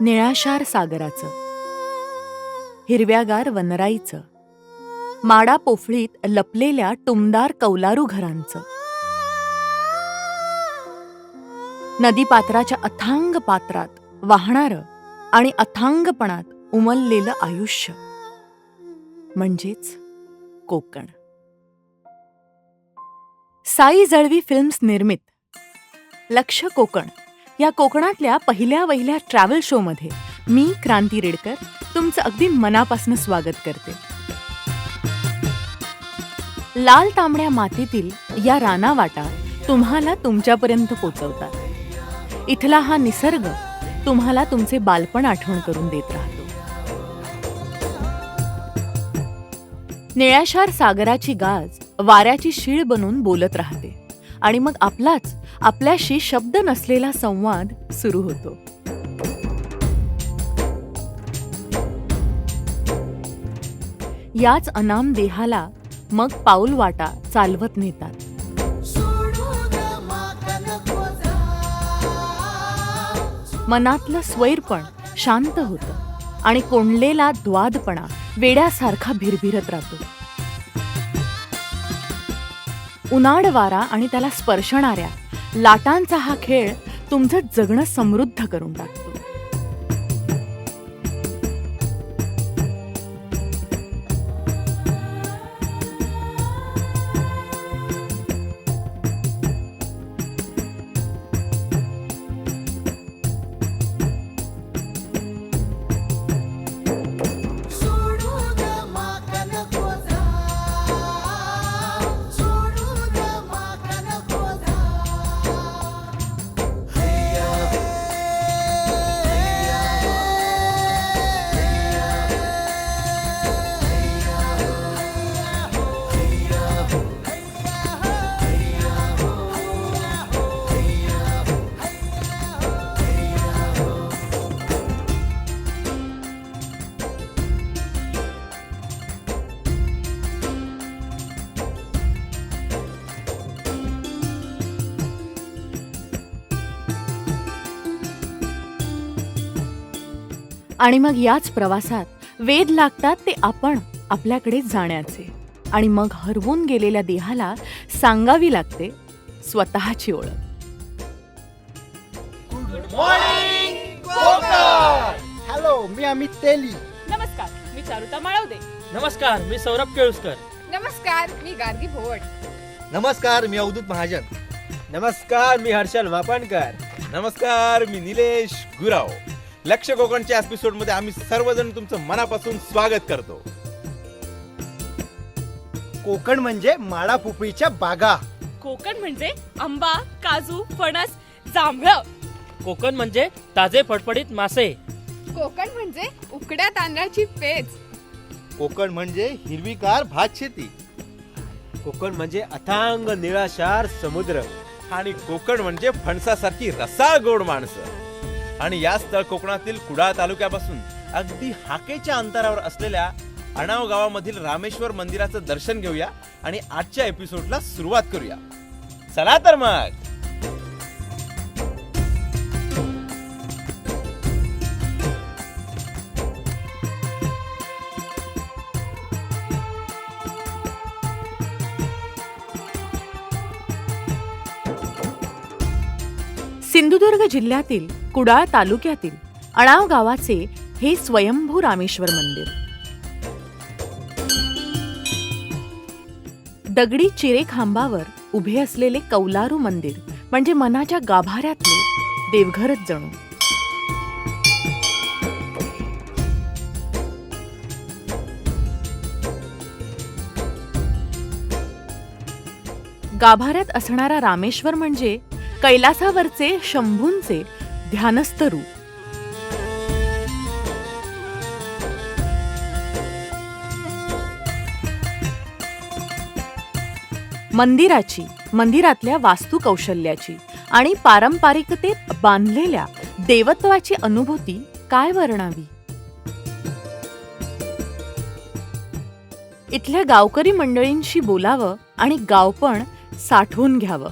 निळाशार सागराचं. हिरव्यागार वनराईचं. माडा पोफळीत लपलेल्या टुमदार कौलारू घरांचं. नदीपात्राच्या अथांग पात्रात वाहणारं आणि अथांगपणात उमललेलं आयुष्य. म्हणजेच कोकण. साई जळवी फिल्म्स निर्मित. लक्ष कोकण. या कोकणातल्या पहिल्या वहिल्या ट्रॅव्हल शोमध्ये मी क्रांती रेडकर तुमचं अगदी मनापासून स्वागत करते. लाल तांबड्या मातीतील या रानावाटा तुम्हाला तुमच्यापर्यंत पोचवतात. इथला हा निसर्ग तुम्हाला तुमचे बालपण आठवण करून देत राहतो. निळ्याशार सागराची गाज वाऱ्याची शीळ बनून बोलत राहते. आणि मग आपलाच आपल्याशी शब्द नसलेला संवाद सुरू होतो. याच अनाम देहाला मग पाऊल वाटा चालवत नेतात. मनातलं स्वैरपण शांत होतं आणि कोंडलेला द्वादपणा वेड्यासारखा भिरभिरत राहतो. उन्हाळ वारा आणि त्याला स्पर्शणाऱ्या लाटांचा हा खेळ तुमचं जगणं समृद्ध करून टाकतो. आणि मग याच प्रवासात वेध लागतात ते आपण आपल्याकडे जाण्याचे. आणि मग हरवून गेलेल्या देहाला सांगावी लागते स्वतःची ओळख. हॅलो मी अमित तेली. नमस्कार मी चारुता माळवदे. नमस्कार मी सौरभ केळुसकर. नमस्कार मी गार्गी भोवड. नमस्कार मी अवधूत महाजन. नमस्कार मी हर्षल वापणकर. नमस्कार मी निलेश गुराव. लक्ष कोकणच्या एपिसोडमध्ये आम्ही सर्वजण तुमचं मनापासून स्वागत करतो. कोकण म्हणजे माडा पुपळीच्या बागा. कोकण म्हणजे आंबा काजू फणस जांभळं. कोकण म्हणजे ताजे फडफडीत मासे. कोकण म्हणजे उकड्या तांदळाची पेज. कोकण म्हणजे हिरवीगार भात शेती. कोकण म्हणजे अथांग निळाशार समुद्र. आणि कोकण म्हणजे फणसासारखी रसाळ गोड माणसं. आणि या स्थळ कोकणातील कुडाळ तालुक्यापासून अगदी हाकेच्या अंतरावर असलेल्या अणाव गावामधील रामेश्वर मंदिराचं दर्शन घेऊया आणि आजच्या एपिसोडला सुरुवात करूया. चला तर मग! सिंधुदुर्ग जिल्ह्यातील कुडाळ तालुक्यातील अणाव गावाचे हे स्वयंभू रामेश्वर मंदिर. दगडी चिरे खांबावर उभे असलेले कौलारू मंदिर म्हणजे मनाच्या गाभाऱ्यातले देवघरच जणू. गाभाऱ्यात असणारा रामेश्वर म्हणजे कैलासावरचे शंभूंचे ध्यानस्थ रूप. मंदिराची मंदिरातल्या वास्तुकौशल्याची आणि पारंपरिकतेत बांधलेल्या देवत्वाची अनुभूती काय वर्णावी? इथल्या गावकरी मंडळींशी बोलावं आणि गावपण साठवून घ्यावं.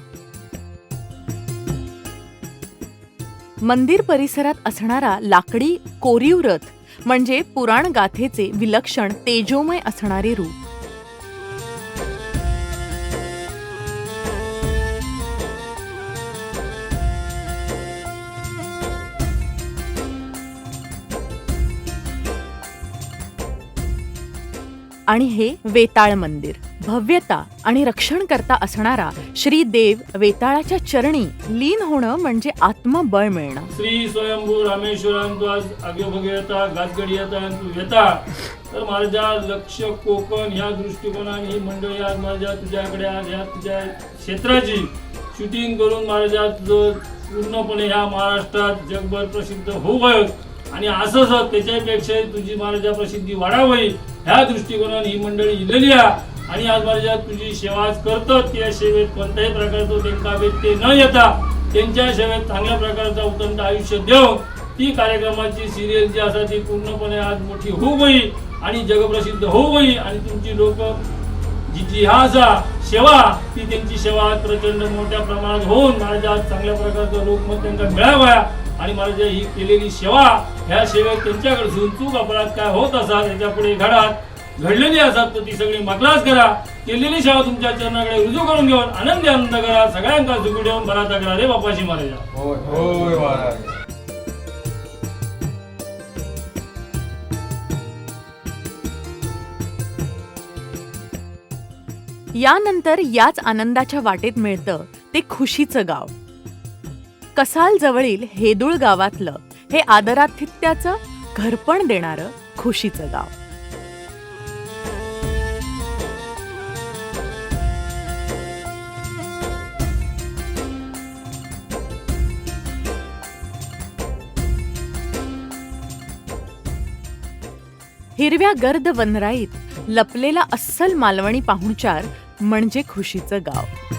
मंदिर परिसरात असणारा लाकडी कोरीव रथ म्हणजे पुराण गाथेचे विलक्षण तेजोमय असणारे रूप. आणि हे वेताळ मंदिर. भव्यता आणि रक्षण करता असणारा श्री देव वेताळाच्या चरणी लीन होणं म्हणजे आत्मबळ मिळणं. श्री स्वयंभू रामेश्वरान तर माझ्या लक्ष कोकण ह्या दृष्टिकोनाने ही मंडळी आज माझ्या तुझ्याकडे आज ह्या तुझ्या क्षेत्राची शूटिंग करून माझ्या तुझं पूर्णपणे ह्या महाराष्ट्रात जगभर प्रसिद्ध होवं आणि असंच त्याच्यापेक्षा तुझी महाराजा प्रसिद्धी वाढावी. ह्या दृष्टिकोनाने ही मंडळी इलेली आहे. आणि आज माझ्या तुझी सेवा आज करतात त्या सेवेत कोणत्याही प्रकारचं त्यांना व्यत्यय न येता त्यांच्या सेवेत चांगल्या प्रकारचा उत्तम आयुष्य देऊन ती कार्यक्रमाची सिरियल जी असा ती पूर्णपणे आज मोठी होऊ गई आणि जगप्रसिद्ध होऊ गई आणि तुमची लोक जी जी हा असा सेवा ती त्यांची सेवा आज प्रचंड मोठ्या प्रमाणात होऊन माझ्या आज चांगल्या प्रकारचं लोकमत त्यांना मिळाव्या आणि माझ्या ही केलेली सेवा ह्या सेवेत त्यांच्याकडे घेऊन चूक अपराध काय होत असा त्याच्या पुढे घडात घडलेली असतात तर ती सगळी मकलाच करा. केलेली सेवा तुमच्या चरणाकडे रुजू करून घेऊन आनंदी आनंद करा. सगळ्यांका सुखी ठेवून बराचा करा रे बापाशी महाराजा. यानंतर याच आनंदाच्या वाटेत मिळतं ते खुशीचं गाव. कसाल जवळील हेदुळ गावातलं हे आदरातिथ्याचं घरपण देणारं खुशीचं गाव. हिरव्या गर्द वनराईत लपलेला अस्सल मालवणी पाहुणचार म्हणजे खुशीचं गाव.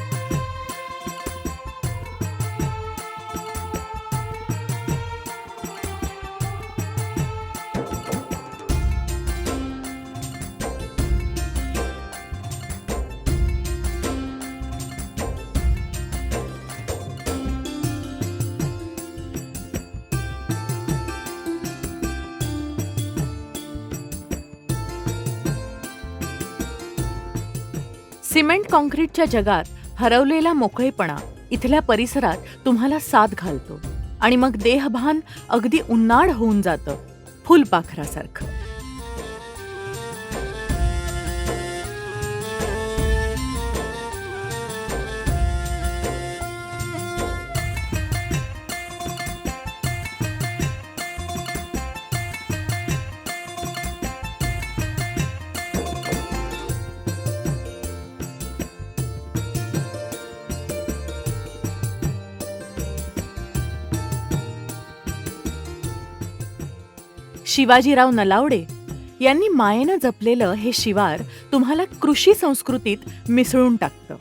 सिमेंट कॉन्क्रीटच्या जगात हरवलेला मोकळेपणा इथल्या परिसरात तुम्हाला साथ घालतो. आणि मग देहभान अगदी उन्नाड होऊन जातं. फुलपाखरासारखं. शिवाजीराव नलावडे यांनी मायेनं जपलेलं हे शिवार तुम्हाला कृषी संस्कृतीत मिसळून टाकतं.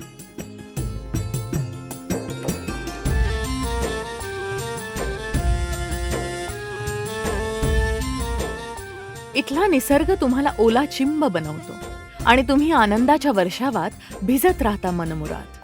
इथला निसर्ग तुम्हाला ओला चिंब बनवतो आणि तुम्ही आनंदाच्या वर्षावात भिजत राहता मनमुराद.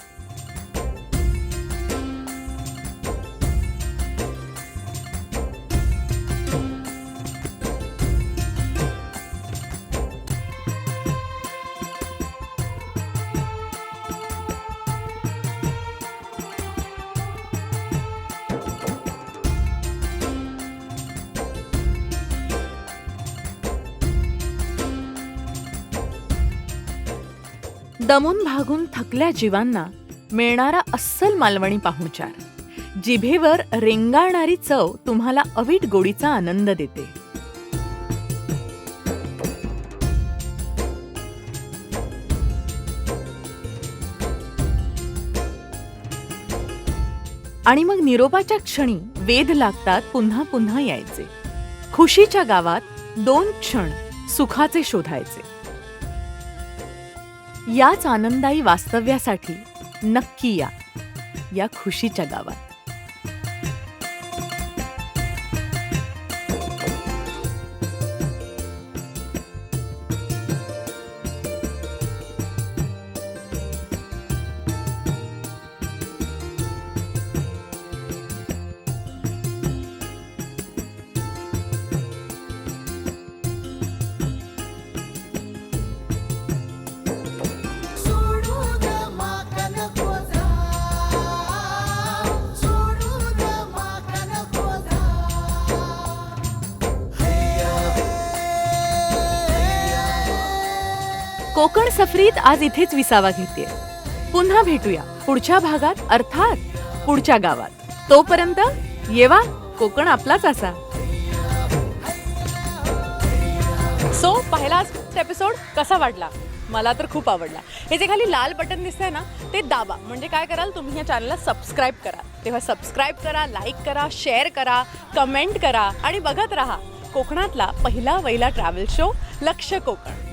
दमून भागून थकल्या जीवांना मिळणारा अस्सल मालवणी पाहुणचार. जिभेवर रेंगाळणारी चव तुम्हाला अवीट गोडीचा आनंद देते. आणि मग निरोपाच्या क्षणी वेध लागतात पुन्हा पुन्हा यायचे. खुशीच्या गावात दोन क्षण सुखाचे शोधायचे. याच आनंदायी वास्तव्यासाठी नक्की या या खुशीच्या गावात. कोकण सफरीत आज इथेच विसावा घेते पुन्हा भेटूया पुढच्या भागात अर्थात पुढच्या गावात. तोपर्यंत येवा कोकण आपलाच असा. सो पहिला एपिसोड कसा वाटला? मला तर खूप आवडला. हे जे खाली लाल बटन दिसतंय ना ते दाबा. म्हणजे काय कराल तुम्ही या चॅनलला सबस्क्राईब करा. तेव्हा सबस्क्राईब करा लाईक करा शेअर करा कमेंट करा आणि बघत राहा कोकणातला पहिला वैला ट्रॅव्हल शो लक्ष कोकण.